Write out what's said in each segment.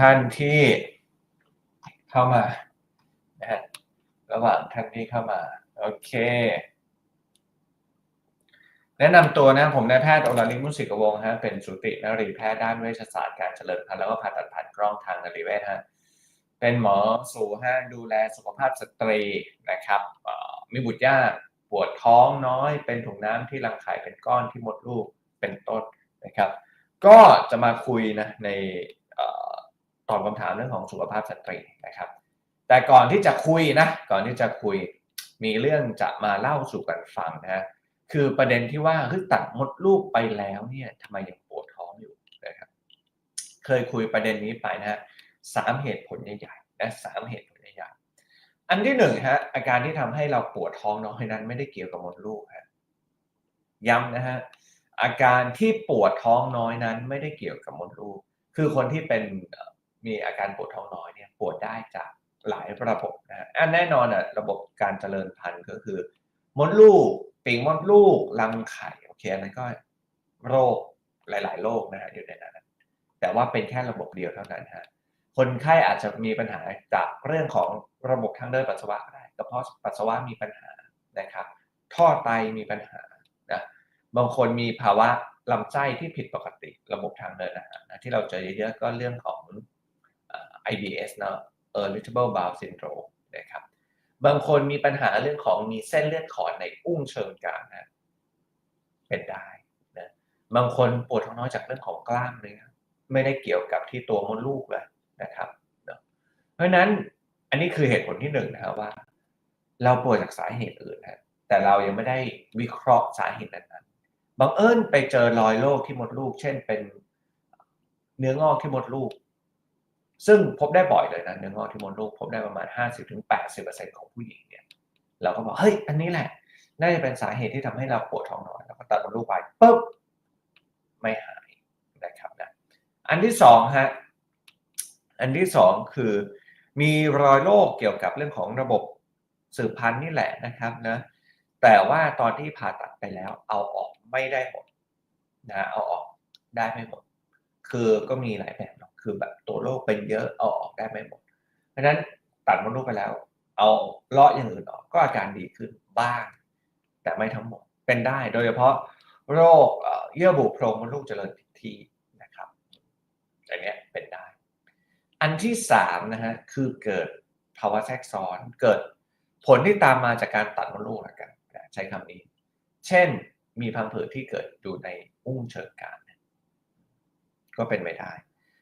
ท่านที่เข้ามานะฮะระหว่างท่านที่เข้ามา โอเค แนะนำตัวนะผมนายแพทย์อรลิงมุสิกวงศ์ฮะเป็นสูตินรีแพทย์ด้านเวชศาสตร์การเจริญพันธุ์แล้วก็ผ่าตัดผ่านกล้องทางนรีเวชฮะเป็นหมอสู่ห้าดูแลสุขภาพสตรีนะครับมีบุตรยากปวดท้องน้อย เป็นถุงน้ำที่รังไข่เป็นก้อนที่มดลูกเป็นต้นนะครับ ก็จะมาคุยนะใน ตอบคำถามเรื่องของสุขภาพสตรีนะครับ แต่ก่อนที่จะคุยนะ ก่อนที่จะคุยมีเรื่องจะมาเล่าสู่กันฟังนะฮะคือประเด็นที่ว่าเฮ้ยตัดมดลูกไปแล้วเนี่ยทำไมยังปวดท้องอยู่นะครับ เคยคุยประเด็นนี้ไปนะฮะสามเหตุผลใหญ่ๆนะสามเหตุผลใหญ่ๆอันที่หนึ่งฮะอาการที่ทำให้เราปวดท้องน้อยนั้น ไม่ได้เกี่ยวกับมดลูกฮะย้ำนะฮะอาการที่ปวดท้องน้อยนั้น ไม่ได้เกี่ยวกับมดลูก คือคนที่เป็น มีอาการปวดท้องน้อยเนี่ยปวดได้จากหลายระบบนะอันแน่นอนอะระบบการเจริญพันธุ์ก็คือ มดลูกปีกมดลูกรังไข่โอเคอันนั้นก็โรคหลาย ๆ โรคนะฮะอยู่ในนั้นแต่ว่าเป็นแค่ระบบเดียวเท่านั้นฮะคนไข้อาจจะมีปัญหาจากเรื่องของระบบทางเดินปัสสาวะก็ได้กระเพาะปัสสาวะมีปัญหานะครับท่อไตมีปัญหานะบางคนมีภาวะลำไส้ที่ผิดปกติระบบทางเดินอาหารนะที่เราเจอเยอะๆก็เรื่องของ IBS เนาะ Irritable Bowel Syndrome นะครับบางคนมีปัญหาเรื่องของมีเส้นเลือดขอดในอุ้งเชิงกรานนะเป็นได้นะบางคนปวดท้องน้อยจากเรื่องของกล้ามเนื้อไม่ได้เกี่ยวกับที่ตัวมดลูกเลยนะครับเนะเพราะฉะนั้นอันนี้คือเหตุผลที่หนึ่งนะครับว่า เราป่วยจากสาเหตุอื่นนะแต่เรายังไม่ได้วิเคราะห์สาเหตุนั้นๆบังเอิญไปเจอรอยโรคที่มดลูก เช่นเป็นเนื้องอกที่มดลูก ซึ่งพบได้บ่อยเลยนะเนื้องอกที่มดลูกพบได้ประมาณ 50-80%ของผู้หญิงเนี่ยเราก็บอกเฮ้ยอันนี้แหละ น่าจะเป็นสาเหตุที่ทำให้เราปวดท้องน้อยแล้วก็ตัดมดลูกไปปุ๊บไม่หายนะครับนะอันที่สองฮะอันที่สองคือ มีรอยโรคเกี่ยวกับเรื่องของระบบสืบพันธุ์นี่แหละนะครับนะแต่ว่าตอนที่ผ่าตัดไปแล้วเอาออกไม่ได้หมดนะเอาออกได้ไม่หมด คือก็มีหลายแบบเนาะคือแบบตัวโรคเป็นเยอะเอาออกได้ไม่หมด เพราะฉะนั้นตัดมดลูกไปแล้ว เอาเลาะอย่างอื่นออกก็อาการดีขึ้นบ้าง แต่ไม่ทั้งหมดเป็นได้โดยเฉพาะโรคเยื่อบุโพรงมดลูกเจริญผิดที่นะครับอันนี้เป็นได้ อันที่สามนะฮะคือเกิดภาวะแทรกซ้อนเกิดผลที่ตามมาจากการตัดมดลูกละกันใช้คำนี้ เช่นมีพังผืดที่เกิดอยู่ในอุ้งเชิงกรานก็เป็นไปได้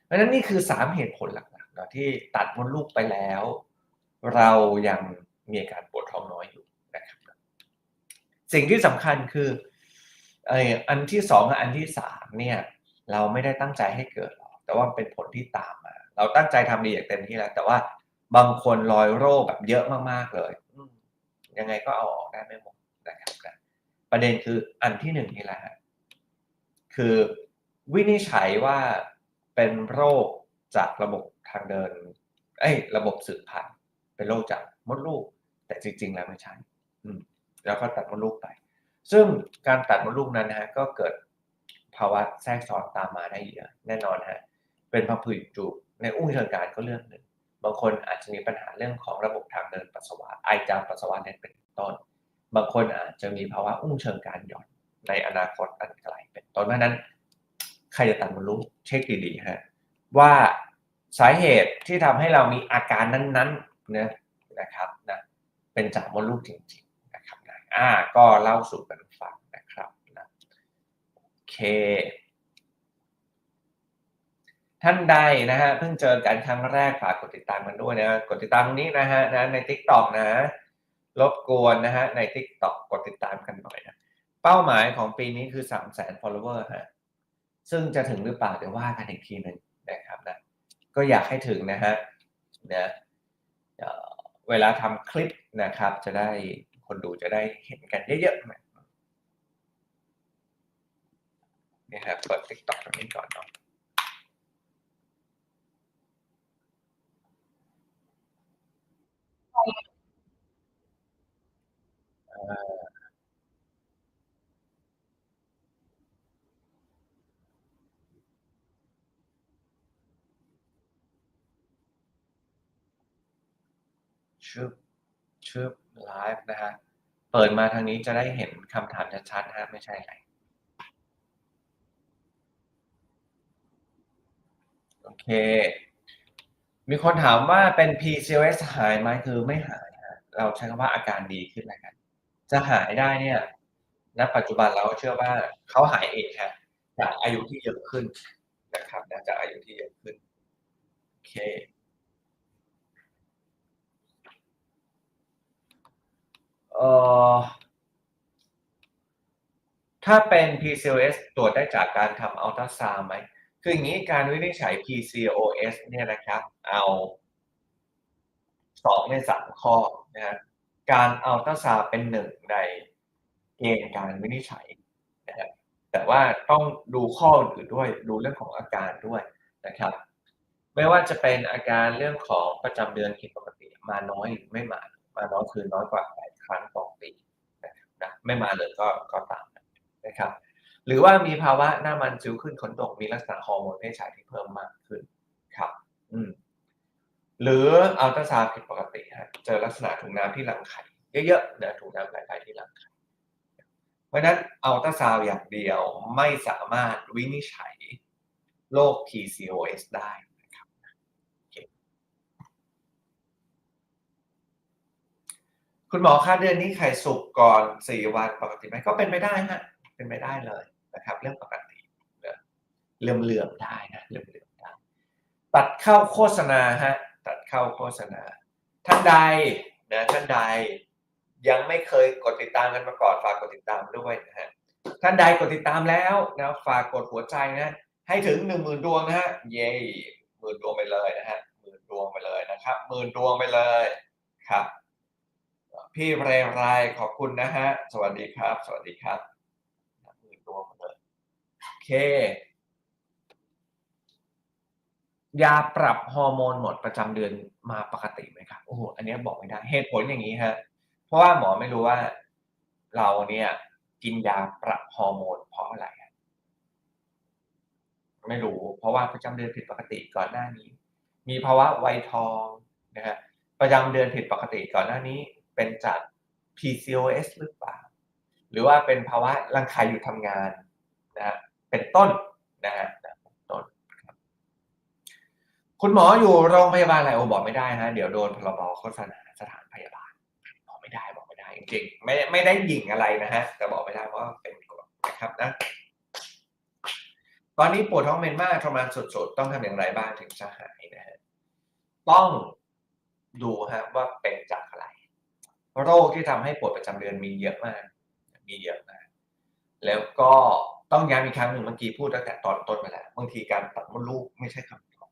เพราะฉะนั้นนี่คือสามเหตุผลหลักๆนะที่ตัดมดลูกไปแล้ว เรายังมีอาการปวดท้องน้อยอยู่นะครับ สิ่งที่สำคัญคือไออันที่สองกับอันที่สามเนี่ยเราไม่ได้ตั้งใจให้เกิดหรอกแต่ว่าเป็นผลที่ตามมา เราตั้งใจทำดีอย่างเต็มที่แล้ว แต่ว่าบางคนรอยโรคแบบเยอะมากๆเลยยังไงก็เอาออกได้ไม่หมดนะครับประเด็นคืออันที่หนึ่งนี่แหละคือวินิจฉัยว่า เป็นโรคจากระบบทางเดินเอ้ยระบบสืบพันธุ์เป็นโรคจากมดลูก แต่จริง ๆ แล้วไม่ใช่อืแล้วก็ตัดมดลูกไป ซึ่งการตัดมดลูกนั้นนะฮะก็เกิดภาวะแทรกซ้อนตามมาได้เยอะแน่นอนฮะเป็นพังผืดจูบในอุ้งเชิงกรานก็เรื่องหนึ่งบางคนอาจจะมีปัญหาเรื่องของระบบทางเดินปัสสาวะไอจามปัสสาวะเนี่ยเป็นต้น บางคนอาจจะมีภาวะอุ้งเชิงกรานหย่อนในอนาคตอันไกลเป็นต้นเพราะนั้น ใครจะตัดมดลูกเช็คดีๆฮะว่าสาเหตุที่ทำให้เรามีอาการนั้นๆนะนะครับนะเป็นจากมดลูกจริงๆนะครับนะอ่าก็เล่าสู่กันฟังนะครับนะโอเค ท่านใดนะฮะเพิ่งเจอกันครั้งแรกฝากกดติดตามกันด้วยนะกดติดตามนี้นะฮะนะใน Tik t o อกนะรบกวนนะฮะใน Tik t o อกกดติดตามกันหน่อยนะเป้าหมายของปีนี้คือ 3 0 0 0 0 follower ฮะ ซึ่งจะถึงหรือเปล่าเดี๋ยวว่ากันอีกทีหนึ่งนะครับนะก็อยากให้ถึงนะฮะนะเอ่อเวลาทำคลิปนะครับ จะได้คนดูจะได้เห็นกันเยอะๆนะนี่ครับเปิด TikTok ตรงนี้ก่อนเนาะอ ชื่อชื่อไลฟ์นะฮะ เปิดมาทางนี้จะได้เห็นคำถามชัดๆนะฮะไม่ใช่อะไรโอเค มีคนถามว่าเป็น PCOS หายไหมคือไม่หายฮะเราใช้คำว่าอาการดีขึ้นแล้วกัน จะหายได้เนี่ยณปัจจุบันเราเชื่อว่าเขาหายเองฮะจากอายุที่เยอะขึ้นนะครับจากอายุที่เยอะขึ้นโอเค เอ่อถ้าเป็น PCOS ตรวจได้จากการทำอัลตราซาวด์ไหม คืออย่างนี้การวินิจฉัย PCOS เนี่ยนะครับ เอาสองในสามข้อนะฮะการอัลตราซาวด์เป็นหนึ่งในเกณฑ์การวินิจฉัยนะฮะแต่ว่าต้องดูข้ออื่นด้วย ดูเรื่องของอาการด้วยนะครับ ไม่ว่าจะเป็นอาการเรื่องของประจำเดือนผิดปกติมาน้อยหรือไม่มา มาน้อยคือน้อยกว่า ครั้งต่อปีนะครับนะไม่มาเลยก็ก็ตามนะครับหรือว่ามีภาวะหน้ามันสิวขึ้นขนตกมีลักษณะฮอร์โมนเพศชายที่เพิ่มมากขึ้นครับอืมหรืออัลตราซาวด์ผิดปกติฮะเจอลักษณะถุงน้ำที่รังไข่เยอะๆนะถุงน้ำไหลๆที่รังไข่เพราะฉะนั้นอัลตราซาวด์อย่างเดียวไม่สามารถวินิจฉัยโรค PCOS ได้นะ คุณหมอคะเดือนนี้ไข่สุกก่อน4วันปกติไหมก็เป็นไปได้ฮะเป็นไปได้เลยนะครับ เรื่องปกติเลื่อมเลื่อมได้นะเลื่อมเลื่อมได้ตัดเข้าโฆษณาฮะตัดเข้าโฆษณา ท่านใดนะท่านใดยังไม่เคยกดติดตามกันมาก่อนฝากกดติดตามด้วยนะฮะท่านใดกดติดตามแล้วนะฝากกดหัวใจนะให้ถึงหนึ่งหมื่นดวงนะฮะเย้หมื่นดวงไปเลยนะฮะหมื่นดวงไปเลยนะครับหมื่นดวงไปเลยครับ พี่เรไรขอบคุณนะฮะ สวัสดีครับ สวัสดีครับหมื่นดวงไปเลยโอเค ยาปรับฮอร์โมนหมดประจำเดือนมาปกติไหมครับโอ้โหอันนี้บอกไม่ได้เหตุผลอย่างนี้ฮะ เพราะว่าหมอไม่รู้ว่า เราเนี่ยกินยาปรับฮอร์โมนเพราะอะไรไม่รู้ เพราะว่าประจำเดือนผิดปกติก่อนหน้านี้ มีภาวะไวทองนะฮะประจำเดือนผิดปกติก่อนหน้านี้ เป็นจาก PCOS หรือเปล่า หรือว่าเป็นภาวะรังไข่หยุดทำงานนะเป็นต้นนะฮะต้นคุณหมออยู่โรงพยาบาลอะไรโอ้บอกไม่ได้ฮะเดี๋ยวโดนพรบโฆษณาสถานพยาบาลบอกไม่ได้บอกไม่ได้จริงๆไม่ไม่ได้หยิ่งอะไรนะฮะแต่บอกไม่ได้เพราะเป็นกฎนะครับนะตอนนี้ปวดท้องเป็นมากทรมานสุดๆ ต้องทำอย่างไรบ้างถึงจะหายนะฮะ ต้องดูฮะว่าเป็นจากอะไร โรคที่ทำให้ปวดประจำเดือนมีเยอะมาก มีเยอะมาก แล้วก็ต้องย้ำอีกครั้งหนึ่งเมื่อกี้พูดตั้งแต่ตอนต้นไปแล้วบางทีการตัดมดลูกไม่ใช่คำตอบ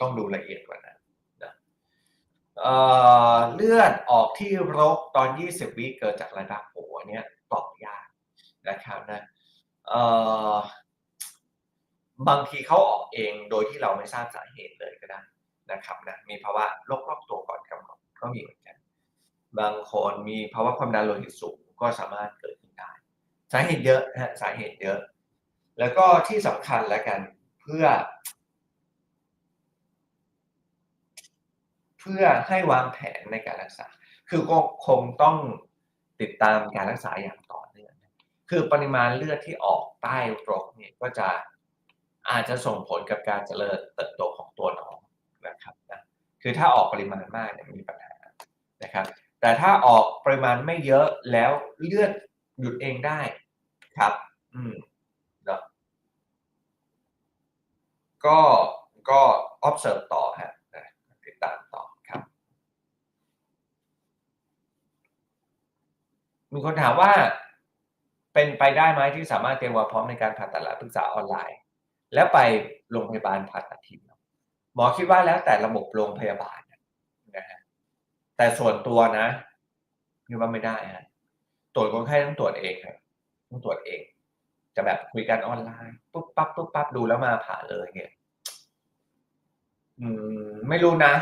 ต้องดูละเอียดกว่านั้นนะเเลือดออกที่รกตอน 20 วิเกิดจากระดับหัวเนี้ยตอบยากนะครับนะบางทีเขาออกเองโดยที่เราไม่ทราบสาเหตุเลยก็ได้นะครับนะมีภาวะโรครอบตัวก่อนกำหนดก็มีเหมือนกัน บางคนมีภาวะความดันโลหิตสูงก็สามารถเกิดขึ้นได้ สาเหตุเยอะฮะสาเหตุเยอะ แล้วก็ที่สำคัญแล้วกันเพื่อ เพื่อให้วางแผนในการรักษา คือก็คงต้องติดตามการรักษาอย่างต่อเนื่องคือปริมาณเลือดที่ออกใต้รกเนี่ยก็จะอาจจะส่งผลกับการเจริญเติบโตของตัวน้องนะครับนะคือถ้าออกปริมาณมากเนี่ยมีปัญหานะครับ แต่ถ้าออกปริมาณไม่เยอะแล้วเลือดหยุดเองได้ครับ อืมเนาะก็ก็ observe ต่อฮะติดตามต่อครับ มีคนถามว่า เป็นไปได้ไหมที่สามารถเตรียมความพร้อมในการผ่าตัดและปรึกษาออนไลน์ แล้วไปโรงพยาบาลผ่าตัดทีมหมอคิดว่าแล้วแต่ระบบโรงพยาบาล แต่ส่วนตัวนะคิดว่าไม่ได้ฮะตรวจคนไข้ต้องตรวจเองครับต้องตรวจเอง จะแบบคุยกันออนไลน์ปุ๊บปั๊บปุ๊บปั๊บดูแล้วมาผ่าเลยเนี่ยอืม ไม่รู้นะ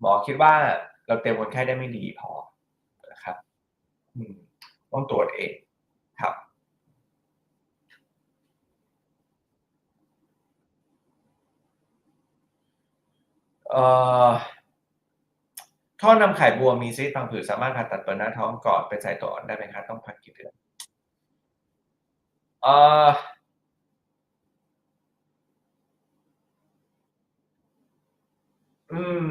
หมอคิดว่าเราเตรียมคนไข้ได้ไม่ดีพอนะครับ อืม ต้องตรวจเองครับเอ่อ ท่อนำไข่บัวมีซีสต์พังผืดสามารถผ่าตัดเปิดหน้าท้องก่อนไปใส่ตัวอ่อนได้ไหมคะต้องพักกี่เดือนเอ่ออืม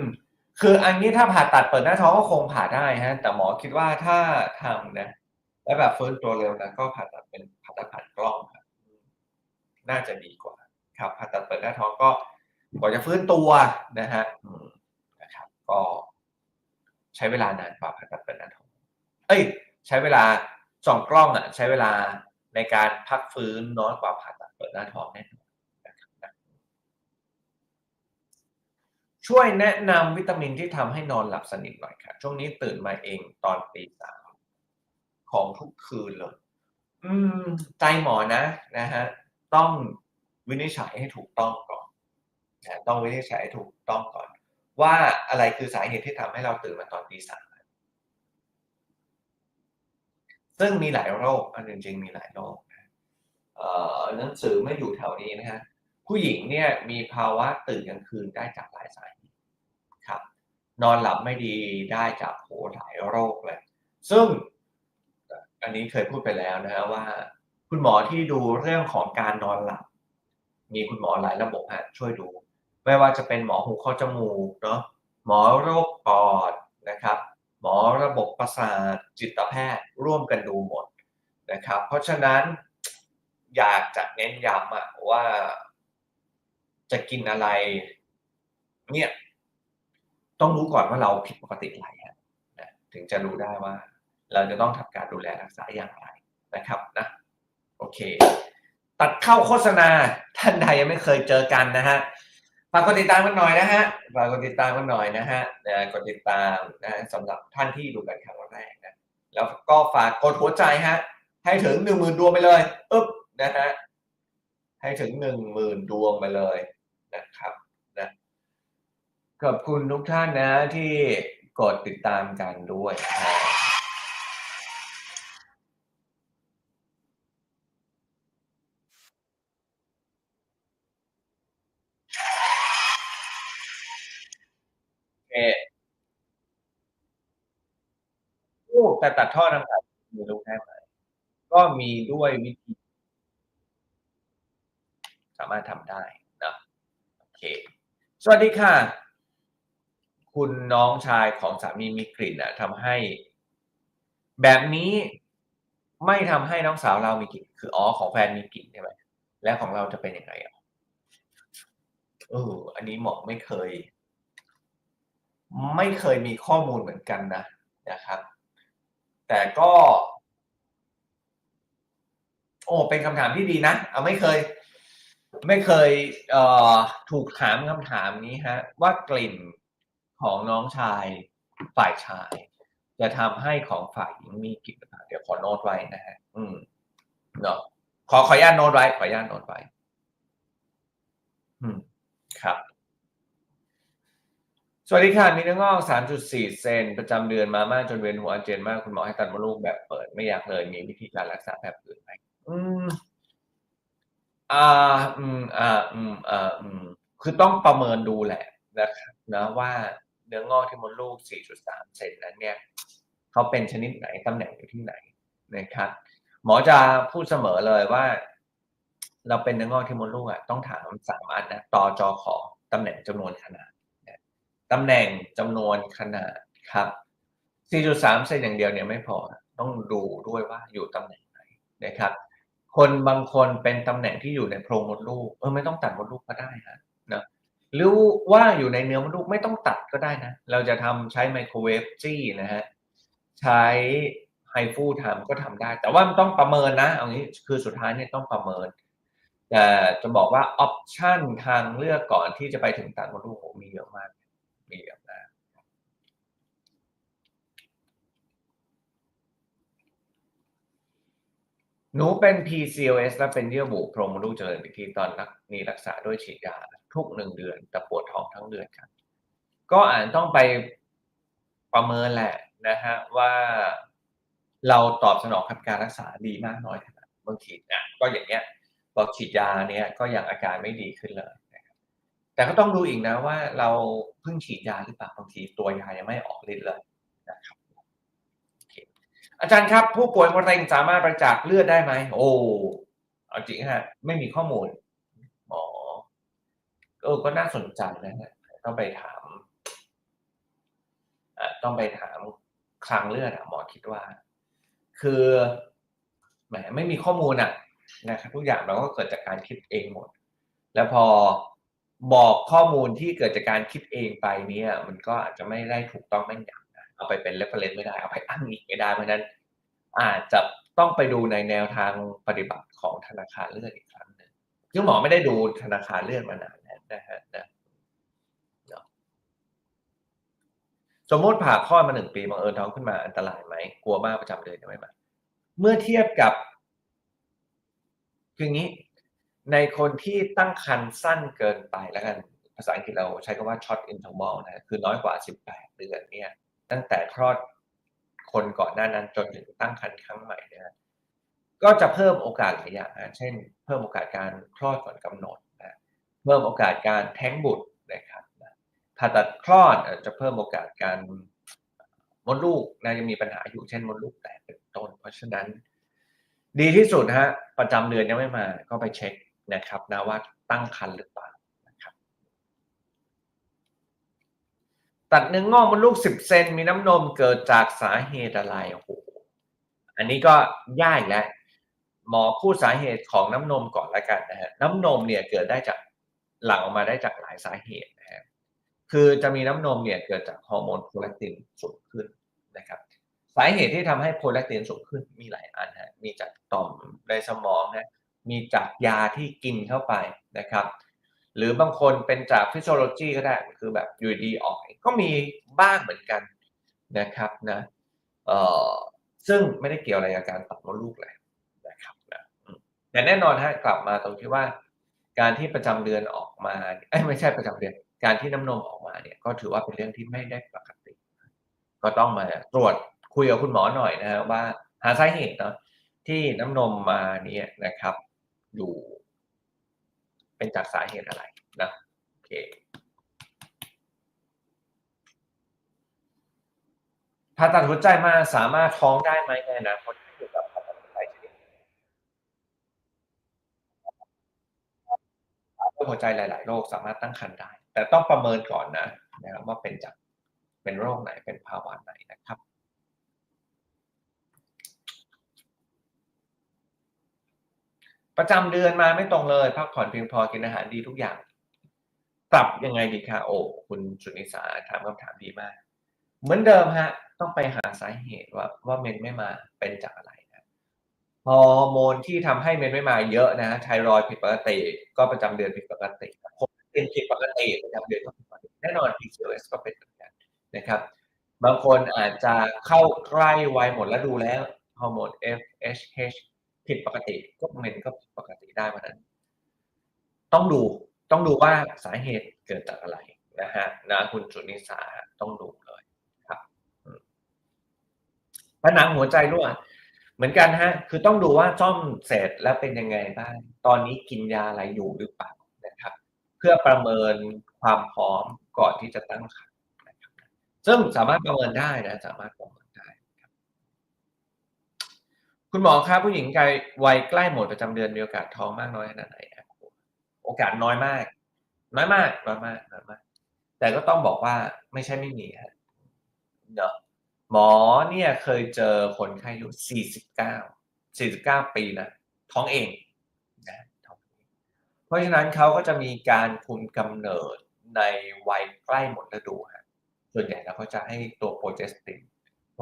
คืออันนี้ถ้าผ่าตัดเปิดหน้าท้องก็คงผ่าได้ฮะ แต่หมอคิดว่าถ้าทำนะ แล้วแบบฟื้นตัวเร็วนะก็ผ่าตัดเป็นผ่าตัดผ่านกล้องครับน่าจะดีกว่า ครับผ่าตัดเปิดหน้าท้องก็กว่าจะฟื้นตัวนะฮะนะครับ ก็ ใช้เวลานานกว่าผ่าตัดเปิดหน้าท้องเอ้ย ใช้เวลาส่องกล้องอะใช้เวลาในการพักฟื้นน้อยกว่าผ่าตัดเปิดหน้าท้องแน่นอนช่วยแนะนำวิตามินที่ทำให้นอนหลับสนิทหน่อยค่ะ ช่วงนี้ตื่นมาเองตอนตีสามของทุกคืนเลย อืม ใจหมอนะนะฮะต้องวินิจฉัยให้ถูกต้องก่อนนะต้องวินิจฉัยให้ถูกต้องก่อน ว่าอะไรคือสาเหตุที่ทำให้เราตื่นมาตอนตีสามซึ่งมีหลายโรคอันจริงๆมีหลายโรคหนังสือไม่อยู่แถวนี้นะฮะผู้หญิงเนี่ยมีภาวะตื่นกลางคืนได้จากหลายสาเหตุครับ นอนหลับไม่ดีได้จากโหหลายโรคเลย ซึ่งอันนี้เคยพูดไปแล้วนะฮะว่า คุณหมอที่ดูเรื่องของการนอนหลับ มีคุณหมอหลายระบบฮะช่วยดู ไม่ว่าจะเป็นหมอหูคอจมูกเนาะหมอโรคปอดนะครับหมอระบบประสาทจิตแพทย์ร่วมกันดูหมดนะครับ เพราะฉะนั้นอยากจะเน้นย้ำอะว่าจะกินอะไร เนี่ยต้องรู้ก่อนว่าเราผิดปกติอะไรนะถึงจะรู้ได้ว่า เราจะต้องทำการดูแลรักษาอย่างไรนะครับนะโอเค ตัดเข้าโฆษณาท่านใดยังไม่เคยเจอกันนะฮะ ฝากกดติดตามกันหน่อยนะฮะฝากกดติดตามกันหน่อยนะฮะนะกดติดตามนะสำหรับท่านที่ดูกันครั้งแรกนะแล้วก็ฝากกดหัวใจฮะให้ถึงหนึ่งหมื่นดวงไปเลยอึ๊บนะฮะให้ถึงหนึ่งหมื่นดวงไปเลยนะครับนะขอบคุณทุกท่านนะที่กดติดตามกันด้วยนะ โอเคโอ้ แต่ตัดท่อน้ำตาลมีรู้ได้ไหมก็มีด้วยวิธี สามารถทำได้นะโอเค สวัสดีค่ะ คุณน้องชายของสามีมีกลิ่นอะทำให้ แบบนี้ไม่ทำให้น้องสาวเรามีกลิ่น คืออ๋อของแฟนมีกลิ่นใช่ไหมแล้วของเราจะเป็นยังไงอะเอออันนี้หมอไม่เคย ไม่เคยมีข้อมูลเหมือนกันนะนะครับ แต่ก็ โอ้เป็นคำถามที่ดีนะเอาไม่เคย ไม่เคยเอ่อถูกถามคำถามนี้ฮะ ว่ากลิ่นของน้องชายฝ่ายชาย จะทำให้ของฝ่ายหญิงมีกลิ่นต่าเดี๋ยวขอโน้ตไว้นะฮะ อืมเนาะขอขออนุญาตโน้ตไว้ขออนุญาตโน้ตไว้ อืม ครับ สวัสดีค่ะ มีเนื้องอก 3.4 เซน ประจำเดือนมามากจนเวียนหัวอาเจียนมาก คุณหมอให้ตัดมดลูกแบบเปิด ไม่อยากเลย มีวิธีการรักษาแบบอื่นไหม อืม อ่า อืม อ่า อืม อ่า อืม คือต้องประเมินดูแหละนะครับนะว่าเนื้องอกที่มดลูก 4.3 เซนนั้นเนี่ย เขาเป็นชนิดไหน ตำแหน่งอยู่ที่ไหนนะครับ หมอจะพูดเสมอเลยว่า เราเป็นเนื้องอกที่มดลูกอะ ต้องถามสามอันนะ ตอจอขอตำแหน่งจำนวนขนาด ตำแหน่งจำนวนขนาดครับ 4.3เซนอย่างเดียวเนี่ยไม่พอต้องดูด้วยว่าอยู่ตำแหน่งไหนนะครับ คนบางคนเป็นตำแหน่งที่อยู่ในโพรงมดลูกเออไม่ต้องตัดมดลูกก็ได้ฮะนะหรือว่าอยู่ในเนื้อมดลูกไม่ต้องตัดก็ได้นะ เราจะทำใช้ไมโครเวฟจี้นะฮะใช้ไฮฟูทำก็ทำได้ แต่ว่ามันต้องประเมินนะเอางี้คือสุดท้ายเนี่ยต้องประเมินแต่จะบอกว่าออปชันทางเลือกก่อนที่จะไปถึงตัดมดลูกมีเยอะมาก มีอะมากหนูเป็น PCOS และเป็นเยื่อบุโพรงมดลูกเจริญวิธีตอนรักนี้รักษาด้วยฉีดยาทุกหนึ่งเดือน แต่ปวดท้องทั้งเดือนครับ ก็อาจต้องไปประเมินแหละนะฮะว่าเราตอบสนองกับการรักษาดีมากน้อยขนาดบางทีอะก็อย่างเงี้ยพอฉีดยาเนี่ยก็ยังอาการไม่ดีขึ้นเลย แต่ก็ต้องดูอีกนะว่าเราเพิ่งฉีดยาหรือเปล่าบางทีตัวยายังไม่ออกฤทธิ์เลยนะครับอาจารย์ครับ ผู้ป่วยมะเร็งสามารถบริจาคเลือดได้ไหมโอ้เอาจริงฮะไม่มีข้อมูลหมอเออก็น่าสนใจนะฮะต้องไปถามอะต้องไปถามคลังเลือดอะหมอคิดว่า คือแหมไม่มีข้อมูลอะนะครับทุกอย่างเราก็เกิดจากการคิดเองหมด แล้วพอ บอกข้อมูลที่เกิดจากการคิดเองไปเนี่ยมันก็อาจจะไม่ได้ถูกต้องแม่นยำนะเอาไปเป็น reference ไม่ได้เอาไปอ้างอิงไม่ได้เพราะนั้น อาจจะต้องไปดูในแนวทางปฏิบัติของธนาคารเลือดอีกครั้งหนึ่งซึ่งหมอไม่ได้ดูธนาคารเลือดมานานแล้วนะฮะนะเนะสมมติผ่าคลอดมาหนึ่งปีบังเอิญท้องขึ้นมาอันตรายไหมกลัวมากประจำเดือนจะไม่มาเมื่อเทียบกับคืออย่างนี้ ในคนที่ตั้งครรภ์สั้นเกินไปแล้วกันภาษาอังกฤษเราใช้คำว่า short interval นะคือน้อยกว่า 18 เดือนเนี่ยตั้งแต่คลอดคนก่อนหน้านั้นจนถึงตั้งครรภ์ครั้งใหม่เนี่ยก็จะเพิ่มโอกาสหลายอย่างนะเช่น เพิ่มโอกาสการคลอดก่อนกำหนดนะเพิ่มโอกาสการแท้งบุตรนะครับนะผ่าตัดคลอดจะเพิ่มโอกาสการมดลูกนะยังมีปัญหาอยู่เช่นมดลูกแตกเป็นต้นเพราะฉะนั้น ดีที่สุดฮะประจำเดือนยังไม่มาก็ไปเช็ค นะครับนะว่าตั้งครรภ์หรือเปล่านะครับตัดเนื้องอกมดลูก 10 เซนมีน้ำนมเกิดจากสาเหตุอะไรโอ้โหอันนี้ก็ยากแล้วหมอพูดสาเหตุของน้ำนมก่อนแล้วกันนะฮะน้ำนมเนี่ยเกิดได้จากหลั่งออกมาได้จากหลายสาเหตุนะฮะคือจะมีน้ำนมเนี่ยเกิดจากฮอร์โมนโพลาตินสูงขึ้นนะครับสาเหตุที่ทำให้โพลาตินสูงขึ้นมีหลายอันฮะมีจากต่อมในสมองนะ มีจากยาที่กินเข้าไปนะครับ หรือบางคนเป็นจากฟิสิโอโลจีก็ได้คือแบบอยู่ดีออกก็มีบ้างเหมือนกันนะครับนะเอ่อซึ่งไม่ได้เกี่ยวอะไรกับการตัดมดลูกเลยนะครับนะแต่แน่นอนฮะกลับมาตรงที่ว่า การที่ประจำเดือนออกมาเอ้ไม่ใช่ประจำเดือน การที่น้ำนมออกมาเนี่ยก็ถือว่าเป็นเรื่องที่ไม่ได้ปกติ ก็ต้องมาตรวจคุยกับคุณหมอหน่อยนะฮะว่าหาสาเหตุเนาะที่น้ำนมมาเนี่ยนะครับ อยู่ เป็นจากสาเหตุอะไรนะโอเคผ่าตัดหัวใจมาสามารถท้องได้ไหมในอนาคตเกี่ยวกับผ่าตัดหัวใจชนิดหัวใจหลาย ๆ โรคสามารถตั้งครรภ์ได้ แต่ต้องประเมินก่อนนะนะครับว่าเป็นจากเป็นโรคไหนเป็นภาวะไหนนะครับ ประจำเดือนมาไม่ตรงเลย พักผ่อนเพียงพอกินอาหารดีทุกอย่างปรับยังไงดีคะโอ้คุณสุนิสาถามคำถามดีมาก เหมือนเดิมฮะ ต้องไปหาสาเหตุว่าว่าเมนไม่มาเป็นจากอะไรนะฮอร์โมนที่ทำให้เมนไม่มาเยอะนะไทรอยด์ผิดปกติ ก็ประจำเดือนผิดปกติโคเป็นผิดปกติประจำเดือนก็ผิดปกติแน่นอน PCOS ก็เป็นเหมือนกันนะครับ บางคนอาจจะเข้าใกล้วัยหมดแล้วดูแล้วฮอร์โมน FSH ผิดปกติก็เมนก็ผิดปกติได้เพราะนั้น ต้องดูต้องดูว่าสาเหตุเกิดจากอะไรนะฮะนะคุณสุนิสาต้องดูเลยครับผนังหัวใจรั่วเหมือนกันฮะ คือต้องดูว่าซ่อมเสร็จแล้วเป็นยังไงบ้าง ตอนนี้กินยาอะไรอยู่หรือเปล่านะครับ เพื่อประเมินความพร้อมก่อนที่จะตั้งครรภ์นะครับซึ่งสามารถประเมินได้นะ สามารถประเมิน คุณหมอครับผู้หญิงวัยใกล้หมดประจำเดือนมีโอกาสท้องมากน้อยขนาดไหนครับโอกาสน้อยมาก น้อยมากน้อยมากน้อยมาก แต่ก็ต้องบอกว่าไม่ใช่ไม่มีฮะเนาะหมอเนี่ยเคยเจอคนไข้อายุ49 49 ปีนะท้องเองนะท้องเองเพราะฉะนั้นเขาก็จะมีการคุมกำเนิดในวัยใกล้หมดฤดูฮะส่วนใหญ่แล้วเขาจะให้ตัวโปรเจสติน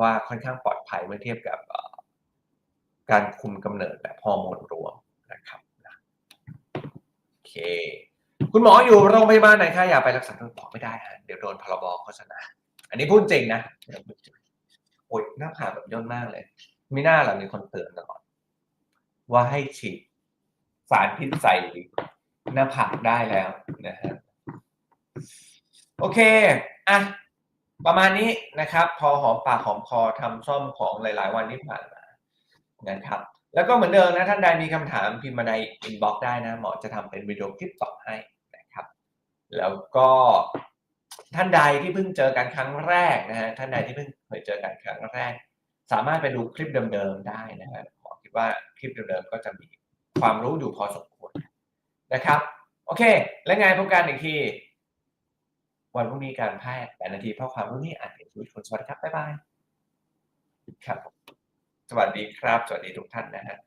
ว่าค่อนข้างปลอดภัยเมื่อเทียบกับ การคุมกำเนิดแบบฮอร์โมนรวมนะครับโอเค คุณหมออยู่โรงพยาบาลไหนคะอย่าไปรักษาตัวบอกไม่ได้ฮะเดี๋ยวโดนพรบโฆษณาอันนี้พูดจริงนะโอ้ยหน้าผากแบบย่นมากเลยมีหน้าหลังมีคนเตือนตลอดว่าให้ฉีดสารพิษใส่หน้าผากได้แล้วนะฮะโอเคอะประมาณนี้นะครับ พอหอมปากหอมคอทำซ่อมของหลาย ๆ วันที่ผ่านมา นะครับ แล้วก็เหมือนเดิมนะท่านใดมีคำถามพิมพ์มาในอินบ็อกซ์ได้นะหมอจะทำเป็นวิดีโอคลิปตอบให้นะครับ แล้วก็ท่านใดที่เพิ่งเจอกันครั้งแรกนะฮะท่านใดที่เพิ่งเคยเจอกันครั้งแรก สามารถไปดูคลิปเดิมๆได้นะฮะขอคิดว่าคลิปเดิมๆก็จะมีความรู้อยู่พอสมควรนะครับ โอเค และไงพบกันอีกทีวันพรุ่งนี้การแพทย์แปดนาทีเพราะความรู้นี้อาจเป็นชีวิตคนสวัสดีครับ บ๊ายบาย ครับ วัสดีครับ สวัสดีทุกท่านนะฮะ